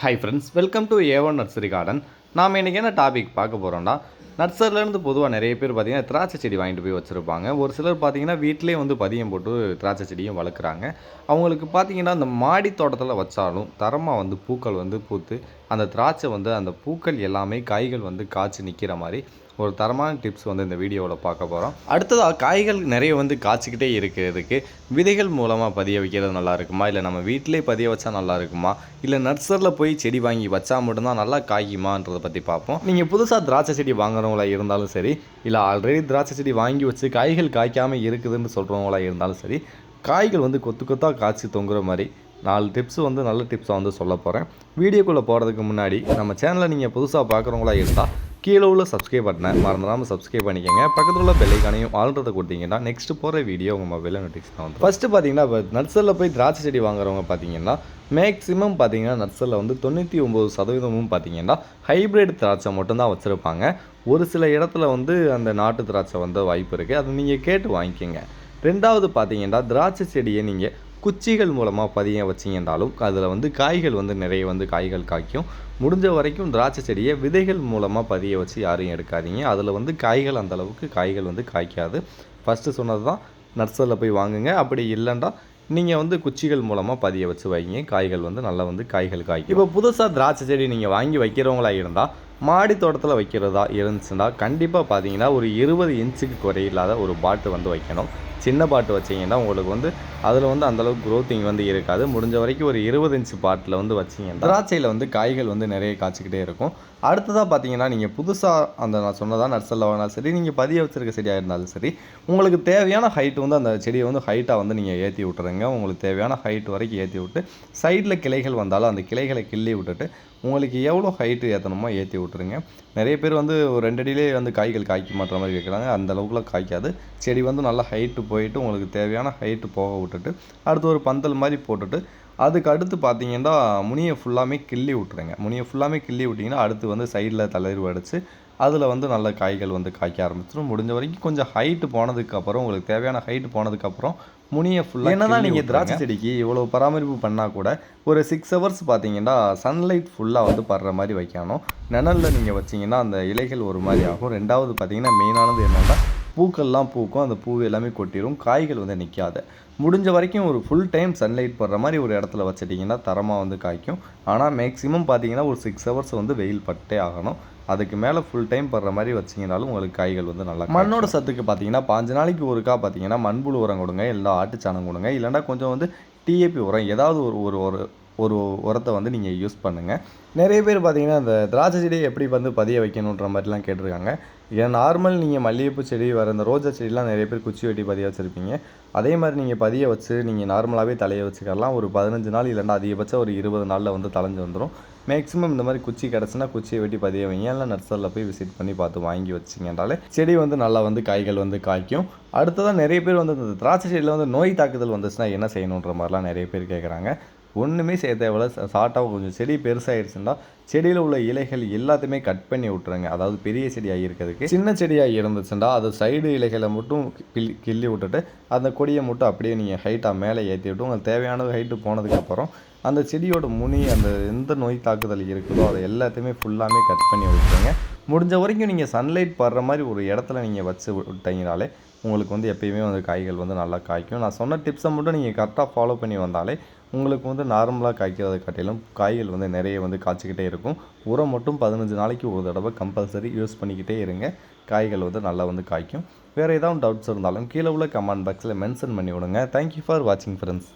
Hi friends welcome to A one nursery garden நாம் இன்றைக்கி என்ன டாபிக் பார்க்க போகிறோம்னா நர்சரிலேருந்து பொதுவாக நிறைய பேர் பார்த்திங்கன்னா திராட்சை செடி வாங்கிட்டு போய் வச்சுருப்பாங்க. ஒரு சிலர் பார்த்திங்கன்னா வீட்டிலே வந்து பதியம் போட்டு திராட்சை செடியும் வளர்க்குறாங்க. அவங்களுக்கு பார்த்திங்கன்னா அந்த மாடி தோட்டத்தில் வச்சாலும் தரமாக வந்து பூக்கள் வந்து பூத்து அந்த திராட்சை வந்து அந்த பூக்கள் எல்லாமே காய்கள் வந்து காய்ச்சி நிற்கிற மாதிரி ஒரு தரமான டிப்ஸ் வந்து இந்த வீடியோவில் பார்க்க போகிறோம் அடுத்ததாக காய்கள் நிறைய வந்து காய்ச்சிக்கிட்டே இருக்கிறதுக்கு விதைகள் மூலமாக பதிய வைக்கிறது நல்லா இருக்குமா? இல்லை நம்ம வீட்டிலே பதிய வச்சா நல்லா இருக்குமா? இல்லை நர்சரியில் போய் செடி வாங்கி வச்சா மட்டும்தான் நல்லா காய்க்குமான்றதை பற்றி பார்ப்போம். நீங்கள் புதுசாக திராட்சை செடி வாங்குறவங்களா இருந்தாலும் சரி இல்லை ஆல்ரெடி திராட்சை செடி வாங்கி வச்சு காய்கள் காய்க்காமல் இருக்குதுன்னு சொல்கிறவங்களா இருந்தாலும் சரி காய்கள் வந்து கொத்து கொத்தாக காய்ச்சி தொங்குற மாதிரி நாலு டிப்ஸ் வந்து நல்ல டிப்ஸாக வந்து சொல்ல போகிறேன் வீடியோக்குள்ளே போகிறதுக்கு முன்னாடி நம்ம சேனலை நீங்கள் புதுசாக பார்க்குறவங்களா இருந்தால் கீழே உள்ள சப்ஸ்கிரைப் பட்டனை மறந்துடாமல் சப்ஸ்கிரைப் பண்ணிக்கோங்க. பக்கத்தில் உள்ள பெல்லைக்கானையும் ஆல்றதை கொடுத்தீங்கன்னா நெக்ஸ்ட் போகிற வீடியோ உங்கள் மொபைலில் நோட்டிஃபிகேஷன் வந்து ஃபஸ்ட்டு பார்த்தீங்கன்னா இப்போ நர்சரியில் போய் திராட்சை செடி வாங்குறவங்க பார்த்தீங்கன்னா மேக்ஸிமம் பார்த்தீங்கன்னா நர்சரியில் வந்து தொண்ணூற்றி ஒம்பது சதவீதமும் பார்த்தீங்கன்னா ஹைப்ரிட் திராட்சை மட்டும்தான் வச்சுருப்பாங்க. ஒரு சில இடத்துல வந்து அந்த நாட்டு திராட்சை வந்து வாய்ப்பு இருக்குது அதை நீங்கள் கேட்டு வாங்கிக்கோங்க. ரெண்டாவது பார்த்தீங்கன்னா திராட்சை செடியை நீங்கள் குச்சிகள் மூலமாக பதிய வச்சிங்கன்றாலும் அதில் வந்து காய்கள் வந்து நிறைய வந்து காய்கள் காய்க்கும். முடிஞ்ச வரைக்கும் திராட்சை செடியை விதைகள் மூலமாக பதிய வச்சு யாரையும் எடுக்காதீங்க. அதில் வந்து காய்கள் அந்தளவுக்கு காய்கள் வந்து காய்க்காது. ஃபஸ்ட்டு சொன்னது தான் நர்சரியில் போய் வாங்குங்க. அப்படி இல்லைண்டா நீங்கள் வந்து குச்சிகள் மூலமாக பதிய வச்சு வைங்க. காய்கள் வந்து நல்லா வந்து காய்கள் காய்க்கும். இப்போ புதுசாக திராட்சை செடி நீங்கள் வாங்கி வைக்கிறவங்களா இருந்தால் மாடி தோட்டத்தில் வைக்கிறதா இருந்துச்சுன்னா கண்டிப்பாக பார்த்தீங்கன்னா ஒரு இருபது இன்ச்சுக்கு குறையில்லாத ஒரு பாட்டு வந்து வைக்கணும். சின்ன பாட்டு வச்சிங்கன்னா உங்களுக்கு வந்து அதில் வந்து அந்தளவுக்கு க்ரோத்திங் வந்து இருக்காது. முடிஞ்ச வரைக்கும் ஒரு இருபது இன்ச்சு பாட்டில் வந்து வச்சிங்கன்னா திராட்சையில் வந்து காய்கள் வந்து நிறைய காய்ச்சிக்கிட்டே இருக்கும். அடுத்ததாக பார்த்தீங்கன்னா நீங்கள் புதுசாக அந்த நான் சொன்னதாக நர்சரில் வேணாலும் சரி நீங்கள் பதிய வச்சிருக்க செடியாக இருந்தாலும் சரி உங்களுக்கு தேவையான ஹைட் வந்து அந்த செடியை வந்து ஹைட்டாக வந்து நீங்கள் ஏற்றி விட்டுருங்க. உங்களுக்கு தேவையான ஹைட் வரைக்கும் ஏற்றி விட்டு சைடில் கிளைகள் வந்தாலும் அந்த கிளைகளை கிள்ளி விட்டுட்டு உங்களுக்கு எவ்வளோ ஹைட்டு ஏற்றணுமோ ஏற்றி விட்டுருங்க. நிறைய பேர் வந்து ஒரு ரெண்டு அடியிலே வந்து காய்கள் காய்க்க மாட்டுற மாதிரி கேட்குறாங்க அந்த அளவுக்குலாம் காய்க்காது. செடி வந்து நல்லா ஹைட்டு போயிட்டு உங்களுக்கு தேவையான ஹைட்டு போக விட்டுட்டு அடுத்து ஒரு பந்தல் மாதிரி போட்டுட்டு அதுக்கு அடுத்து பார்த்தீங்கன்னா முனியை ஃபுல்லாமே கிள்ளி விட்ருங்க முனியை ஃபுல்லாமே கிள்ளி விட்டிங்கன்னா அடுத்து வந்து சைடில் தளர்வு அடித்து அதில் வந்து நல்ல காய்கள் வந்து காய்க்க ஆரம்பிச்சிடும் முடிஞ்ச வரைக்கும் கொஞ்சம் ஹைட்டு போனதுக்கப்புறம் உங்களுக்கு தேவையான ஹைட்டு போனதுக்கப்புறம் முனியை ஃபுல்லாக என்ன தான் நீங்கள் திராட்சை செடிக்கு இவ்வளோ பராமரிப்பு பண்ணால் கூட ஒரு சிக்ஸ் ஹவர்ஸ் பார்த்தீங்கன்னா சன்லைட் ஃபுல்லாக வந்து படுற மாதிரி வைக்கணும். நிழலில் நீங்கள் வச்சிங்கன்னா அந்த இலைகள் ஒரு மாதிரி ஆகும். ரெண்டாவது பார்த்தீங்கன்னா மெயினானது என்னென்னா பூக்கள்லாம் பூக்கும் அந்த பூ எல்லாமே கொட்டிடும் காய்கள் வந்து நிற்காது முடிஞ்ச வரைக்கும் ஒரு ஃபுல் டைம் சன்லைட் படுற மாதிரி ஒரு இடத்துல வச்சிட்டிங்கன்னா தரமாக வந்து காய்க்கும். ஆனால் மேக்ஸிமம் பார்த்தீங்கன்னா ஒரு சிக்ஸ் ஹவர்ஸ் வந்து வெயில் பட்டே ஆகணும். அதுக்கு மேலே ஃபுல் டைம் படுற மாதிரி வச்சிங்கனாலும் உங்களுக்கு காய்கள் வந்து நல்லா மண்ணோட சத்துக்கு பார்த்தீங்கன்னா பாஞ்சு நாளைக்கு ஒருக்கா பார்த்தீங்கன்னா மண்புழு உரம் கொடுங்க இல்லை ஆட்டுச்சாணம் கொடுங்க. இல்லைன்னா கொஞ்சம் வந்து டிஏபி உரம் ஏதாவது ஒரு ஒரு ஒரு உரத்தை வந்து நீங்கள் யூஸ் பண்ணுங்கள் நிறைய பேர் பார்த்தீங்கன்னா இந்த திராட்சை செடியை எப்படி வந்து பதிய வைக்கணுன்ற மாதிரிலாம் கேட்டிருக்காங்க. ஏன்னா நார்மல் நீங்கள் மல்லிகைப்பூ செடி வர இந்த ரோஜா செடிலாம் நிறைய பேர் குச்சி வெட்டி பதிய வச்சுருப்பீங்க. அதே மாதிரி நீங்கள் பதிய வச்சு நீங்கள் நார்மலாகவே தலையை வச்சுக்கலாம் ஒரு பதினஞ்சு நாள் இல்லைன்னா அதிகபட்சம் ஒரு இருபது நாளில் வந்து தலைஞ்சு வந்துடும் மேக்ஸிமம் இந்த மாதிரி குச்சி கிடச்சுன்னா குச்சியை வெட்டி பதிய வைங்க. இல்லை நர்சரியில் போய் விசிட் பண்ணி பார்த்து வாங்கி வச்சிங்கன்றாலே செடி வந்து நல்லா வந்து காய்கள் வந்து காய்க்கும். அடுத்ததான் நிறைய பேர் வந்து இந்த திராட்சை செடியில் வந்து நோய் தாக்குதல் வந்துச்சுன்னா என்ன செய்யணுன்ற மாதிரிலாம் நிறைய பேர் கேட்குறாங்க ஒன்றுமே செய்ய தேவையில்ல. ஷார்ட்டாக கொஞ்சம் செடி பெருசாகிடுச்சுன்னா செடியில் உள்ள இலைகள் எல்லாத்தையுமே கட் பண்ணி விட்ருங்க அதாவது பெரிய செடியாக இருக்கிறதுக்கு. சின்ன செடியாக இருந்துச்சுன்னா அது சைடு இலைகளை மட்டும் கிள்ளி கிள்ளி விட்டுட்டு அந்த கொடியை மட்டும் அப்படியே நீங்கள் ஹைட்டாக மேலே ஏற்றி விட்டு உங்களுக்கு தேவையானது ஹைட்டு போனதுக்கப்புறம் அந்த செடியோட முனி அந்த எந்த நோய் தாக்குதல் இருக்குதோ அதை எல்லாத்தையுமே ஃபுல்லாமே கட் பண்ணி விட்டுருங்க. முடிஞ்ச வரைக்கும் நீங்கள் சன்லைட் படுற மாதிரி ஒரு இடத்துல நீங்கள் வச்சு விட்டீங்கனாலே உங்களுக்கு வந்து எப்பயுமே வந்து காய்கள் வந்து நல்லா காய்க்கும். நான் சொன்ன டிப்ஸை மட்டும் நீங்கள் கரெக்டாக ஃபாலோ பண்ணி வந்தாலே உங்களுக்கு வந்து நார்மலாக காய்க்கிறத காட்டிலும் காய்கள் வந்து நிறைய வந்து காய்ச்சிக்கிட்டே இருக்கும். உரம் மட்டும் பதினஞ்சு நாளைக்கு ஒரு தடவை கம்பல்சரி யூஸ் பண்ணிக்கிட்டே இருங்க. காய்கள் வந்து நல்லா வந்து காய்க்கும். வேறு ஏதாவது டவுட்ஸ் இருந்தாலும் கீழே உள்ள கமெண்ட் பாக்ஸில் மென்ஷன் பண்ணி விடுங்க. தேங்க்யூ ஃபார் வாட்சிங் ஃப்ரெண்ட்ஸ்